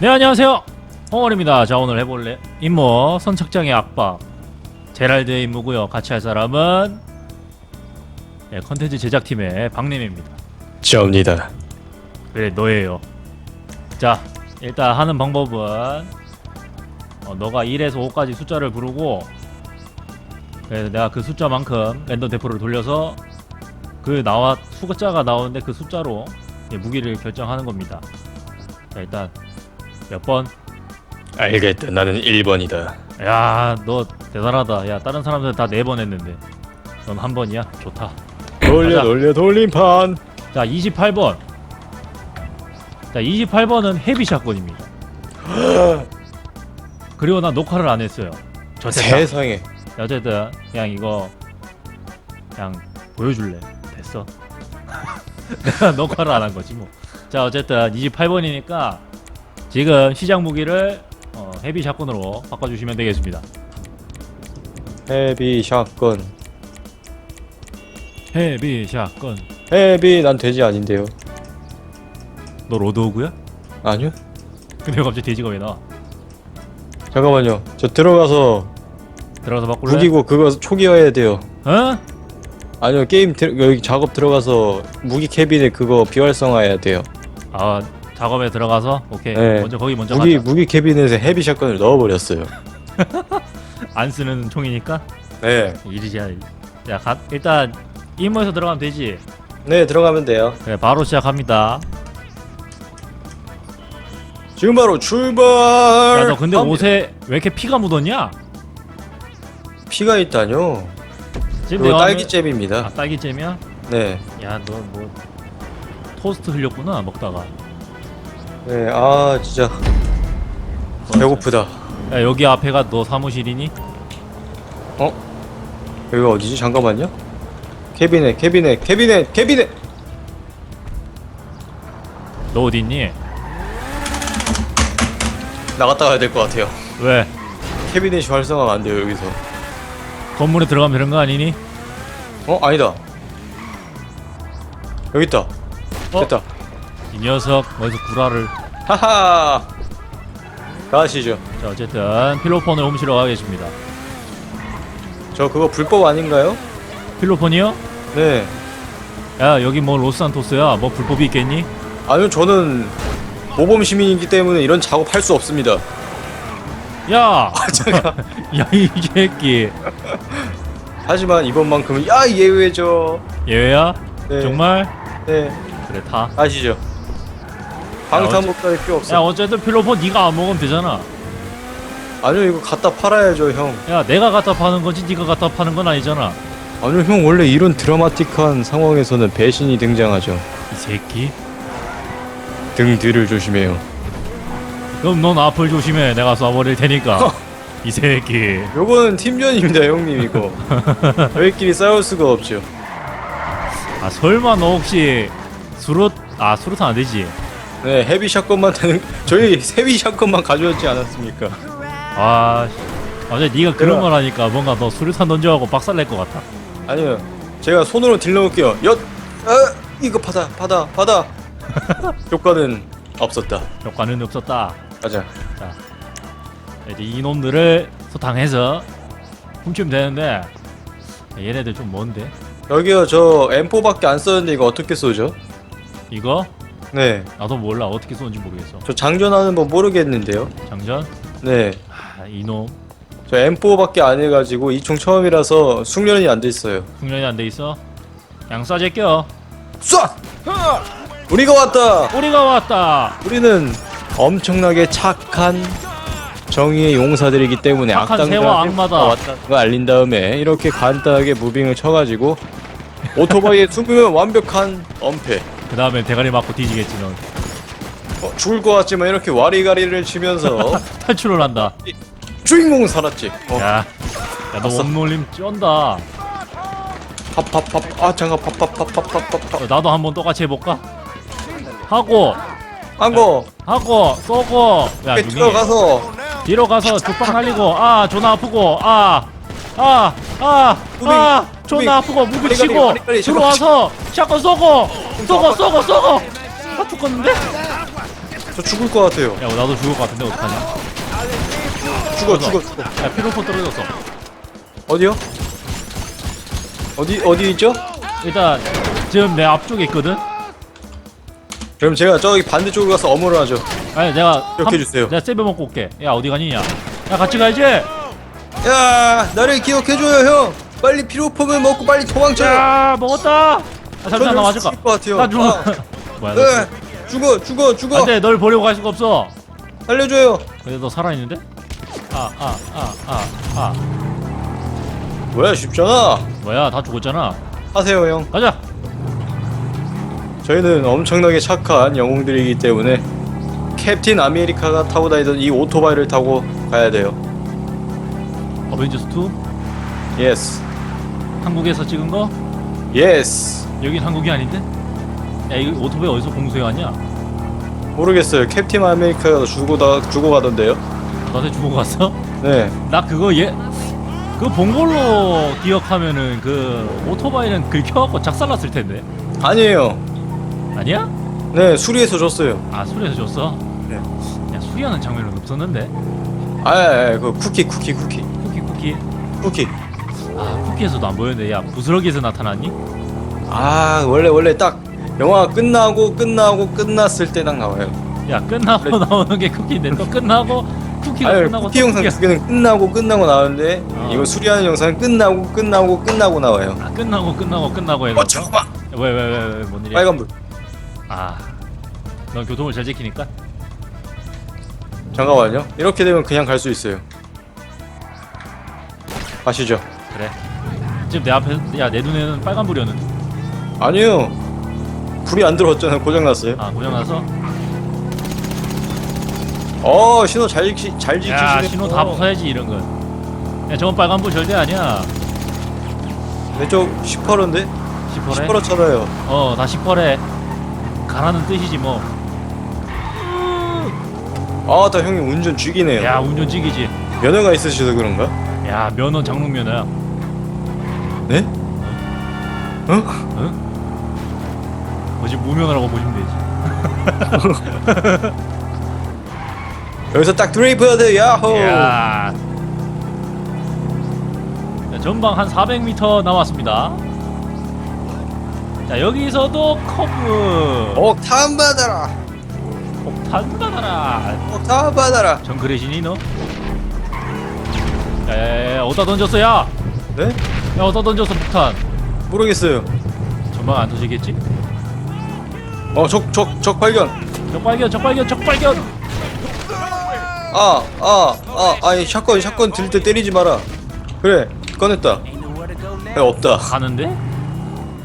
네 안녕하세요. 홍원입니다. 자 오늘 해볼래? 임무 선착장의 압박 제랄드의 임무고요. 같이 할 사람은? 네, 컨텐츠 제작팀의 박님입니다. 저입니다. 그래 너예요. 자 일단 하는 방법은 어, 너가 1에서 5까지 숫자를 부르고 그래서 내가 그 숫자만큼 랜덤 대포를 돌려서 그 나와 숫자가 나오는데 그 숫자로 예, 무기를 결정하는 겁니다. 자 일단 몇 번? 알겠다. 나는 1번이다. 야, 너 대단하다. 야, 다른 사람들 다 네 번 했는데. 넌 한 번이야? 좋다. 돌려 가자. 돌려 돌림판. 자, 28번. 자, 28번은 헤비 샷건입니다. 그리고 나 녹화를 안 했어요. 저. 세상에. 야, 어쨌든 그냥 이거 그냥 보여줄래. 됐어. 내가 녹화를 안 한 거지 뭐. 자, 어쨌든 28번이니까 지금 시작 무기를 어, 헤비 샷건으로 바꿔주시면 되겠습니다. 헤비 샷건. 헤비 샷건. 헤비 난 돼지 아닌데요. 너 로드오그야? 아니요. 근데 왜 갑자기 돼지가 왜 나와? 잠깐만요. 저 들어가서 들어가서 바꿀래? 무기고 그거 초기화해야 돼요. 어? 아니요 게임 들, 여기 작업 들어가서 무기 캐비넷 그거 비활성화해야 돼요. 아 작업에 들어가서 오케이 네. 먼저 거기 먼저 무기 가자 무기 캐비넷에 헤비 샷건을 넣어버렸어요. 안 쓰는 총이니까 네. 이리지야 야 가, 일단 임무에서 들어가면 되지 네 들어가면 돼요. 그래 바로 시작합니다 지금 바로 출발. 야 너 근데 합니다. 옷에 왜 이렇게 피가 묻었냐? 피가 있다뇨. 지금 하면- 딸기잼입니다. 아 딸기잼이야? 네. 야 너 뭐 토스트 흘렸구나 먹다가 네. 아 진짜 배고프다. 야 여기 앞에가 너 사무실이니? 여기가 어디지? 잠깐만요. 캐비넷, 캐비넷, 캐비넷, 캐비넷. 너 어딨니? 나갔다 가야 될 것 같아요. 왜? 캐비넷이 활성화가 안 돼요 여기서. 건물에 들어가면 되는 거 아니니? 어 아니다. 여기 있다. 어? 됐다. 이 녀석 어디서 구라를 하하. 가시죠. 자 어쨌든 필로폰을 훔치러 가겠습니다 저 그거 불법 아닌가요? 필로폰이요? 네. 야 여기 뭐 로스산토스야 뭐 불법이 있겠니? 아니요 저는 모범 시민이기 때문에 이런 작업 할 수 없습니다. 야! 잠깐. 야 이 새끼 하지만 이번만큼은 야 예외죠. 예외야? 네. 정말? 네. 그래 타. 가시죠. 방탄복살이 필요 야 없어. 어쨌든 필로폰 네가 안 먹으면 되잖아. 아니요 이거 갖다 팔아야죠 형. 야 내가 갖다 파는 거지 네가 갖다 파는 건 아니잖아. 아니요 형 원래 이런 드라마틱한 상황에서는 배신이 등장하죠. 이 새끼. 등 뒤를 조심해요. 그럼 넌 앞을 조심해. 내가 쏴버릴 테니까. 이 새끼. 요거는 팀전입니다 형님 이거. 저희끼리 싸울 수가 없죠. 아 설마 너 혹시 수lut 아 수류탄 안 되지? 네 헤비 샷건만 되는 저희 헤비 샷건만 가져왔지 않았습니까? 아. 씨. 어제 네가 그런 걸 하니까 뭔가 너 수류탄 던져갖고 박살 낼 것 같아. 아니요 제가 손으로 딜러놓을게요. 엿. 아 이거 받아 받아 받아. 효과는 없었다. 효과는 없었다. 가자. 자, 이제 이놈들을 소탕해서 훔치면 되는데 얘네들 좀 먼데 여기요 저 M4밖에 안 썼는데 이거 어떻게 쏘죠? 이거 네. 나도 몰라 어떻게 쏘는지 모르겠어. 저 장전하는 법 모르겠는데요. 장전? 네. 아, 이놈 저 M4밖에 안 해가지고 이 총 처음이라서 숙련이 안 돼 있어요. 훈련이 안 돼 있어? 양싸 제 껴. 쏴! 우리가 왔다. 우리가 왔다. 우리는 엄청나게 착한 정의의 용사들이기 때문에 착한 악당들한테 새와 악마다. 왔다는 걸 알린 다음에 이렇게 간단하게 무빙을 쳐가지고 오토바이에 숨으면 완벽한 엄폐. 그 다음에 대가리 맞고 뒤지겠지 넌. 어, 죽을 것 같지만 이렇게 와리가리를 치면서 탈출을 한다. 주인공은 살았지. 어, 야, 야너 왔어. 원몰림 쩐다. 팝팝팝 아 잠깐 팝팝팝팝팝팝 어, 나도 한번 똑같이 해볼까? 하고 한거 하고 쏘고 야 이렇게 누기 들어가서 뒤로 가서 죽방 날리고 아 존나 아프고 아 아, 아, 아, 존나. 아프고 와리가리, 치고 들어와서 샷건 쏘고 쏘고 쏘고 쏘고 아 죽었는데? 저 죽을 것 같아요. 야 나도 죽을 것 같은데 어떡하냐 죽어 죽어 죽어. 야 피로포 떨어졌어 어디요? 어디 어디 있죠? 일단 지금 내 앞쪽에 있거든 그럼 제가 저기 반대쪽으로 가서 어머를 하죠. 아니 내가 기억해 한- 주세요. 내가 세배 먹고 올게 야 어디 가니냐 야 같이 가야지 야 나를 기억해줘요 형. 빨리 피로폼을 먹고 빨리 도망쳐요. 야 먹었다 아, 잠시만 나 맞을까 죽을 것 같아요. 나 죽어 아, 뭐야 너 네, 죽어 죽어 죽어. 안돼 널 보려고 갈 수가 없어 살려줘요. 근데 너 살아 있는데? 아 아 아 아 아 뭐야 쉽잖아. 뭐야 다 죽었잖아 하세요 형. 가자 저희는 엄청나게 착한 영웅들이기 때문에 캡틴 아메리카가 타고 다니던 이 오토바이를 타고 가야 돼요. 어벤져스 2 예스. 한국에서 찍은 거? 예스. 여긴 한국이 아닌데? 야 이거 오토바이 어디서 공수해 왔냐? 모르겠어요. 캡틴 아메리카가 죽어다 죽어가던데요. 너네 주고 갔어? 네. 나 그거 얘 그거 본 걸로 기억하면은 그 오토바이는 긁혀갖고 작살났을 텐데 아니에요. 아니야? 네 수리해서 줬어요. 아 수리해서 줬어? 네. 야 수리하는 장면은 없었는데 아그 쿠키 쿠키 쿠키 쿠키 쿠키 쿠키. 아 쿠키에서도 안 보였는데 야 부스러기에서 나타났니? 아 원래 원래 딱 영화 끝나고 끝나고 끝났을 때 딱 나와요. 야 끝나고 나오는 게 쿠키인데 또 끝나고 쿠키가 아니 끝나고 쿠키 또 영상 쿠키가- 두 개는 끝나고 끝나고 나오는데 어. 이거 수리하는 영상은 끝나고 끝나고 끝나고 나와요. 아 끝나고 끝나고 끝나고 해서 어 잠깐만. 왜왜왜왜뭔 일이야? 빨간불. 아넌 교통을 잘 지키니까 잠깐만요. 이렇게 되면 그냥 갈 수 있어요. 가시죠. 그래 지금 내 앞에 야 내 눈에는 빨간불이었는데 아니요. 불이 안 들어왔잖아요. 고장 났어요. 아 고장 나서 어 신호 잘 지키 잘 지키시네. 야 신호 다 부숴야지 이런 건 야 저건 빨간불 절대 아니야 내쪽 10%인데 10%래? 10% 차다요. 어 다 10%래 가라는 뜻이지 뭐야 아다 형님 운전 죽이네요. 운전 찍이지 면허가 있으셔서 그런가? 야 면허 장롱 면허야 네? 어? 응? 뭐지 무면허라고 보시면 되지 여기서 딱 드레이프해야 돼. 야호. 야 자, 전방 한 400m 남았습니다 자 여기서도 커브 폭탄 받아라. 폭탄 받아라 폭탄 받아라. 정크레신이 너? 야야야 어디다 던졌어 야! 네? 야 어디다 던졌어 폭탄 모르겠어요. 전방 안 터지겠지? 어 적 적 적 발견. 적발견 적발견 적발견 아, 아, 아, 아니 샷건 샷건 들 때 때리지 마라. 그래 꺼냈다. 에 없다. 가는데?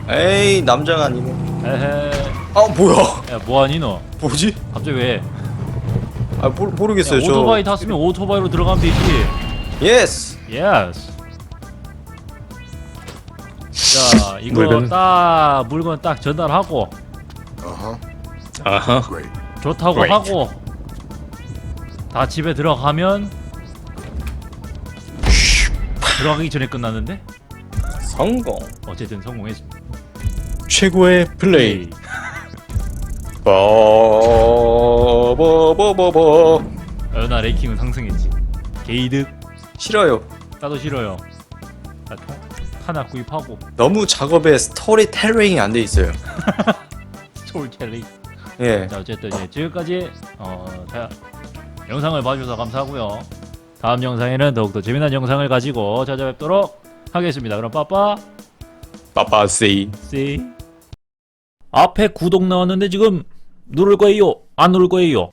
에이 남자가 아니네. 에헤 아 뭐야? 야 뭐하니 너? 뭐지? 갑자기 왜? 아 모르, 모르겠어요. 야, 오토바이 탔으면 오토바이로 들어가면 되지 예스. 예스 자 이거 물건. 딱 물건 딱 전달하고 Uh-huh. 아하. Great. 좋다고 Great. 하고 다 집에 들어가면 들어가기 전에 끝났는데 성공. 어쨌든 성공했습니다. 최고의 플레이. 버버버버. 어, 나 랭킹은 상승했지. 게이득 싫어요. 나도 싫어요. 통 하나 구입하고 너무 작업에 스토리텔링이 안 돼 있어요. 켈리. 예. 자 어쨌든 예, 지금까지 어, 자, 영상을 봐주셔서 감사하고요. 다음 영상에는 더욱더 재미난 영상을 가지고 찾아뵙도록 하겠습니다. 그럼 빠빠. 빠빠세이. See. 앞에 구독 나왔는데 지금 누를 거예요? 안 누를 거예요?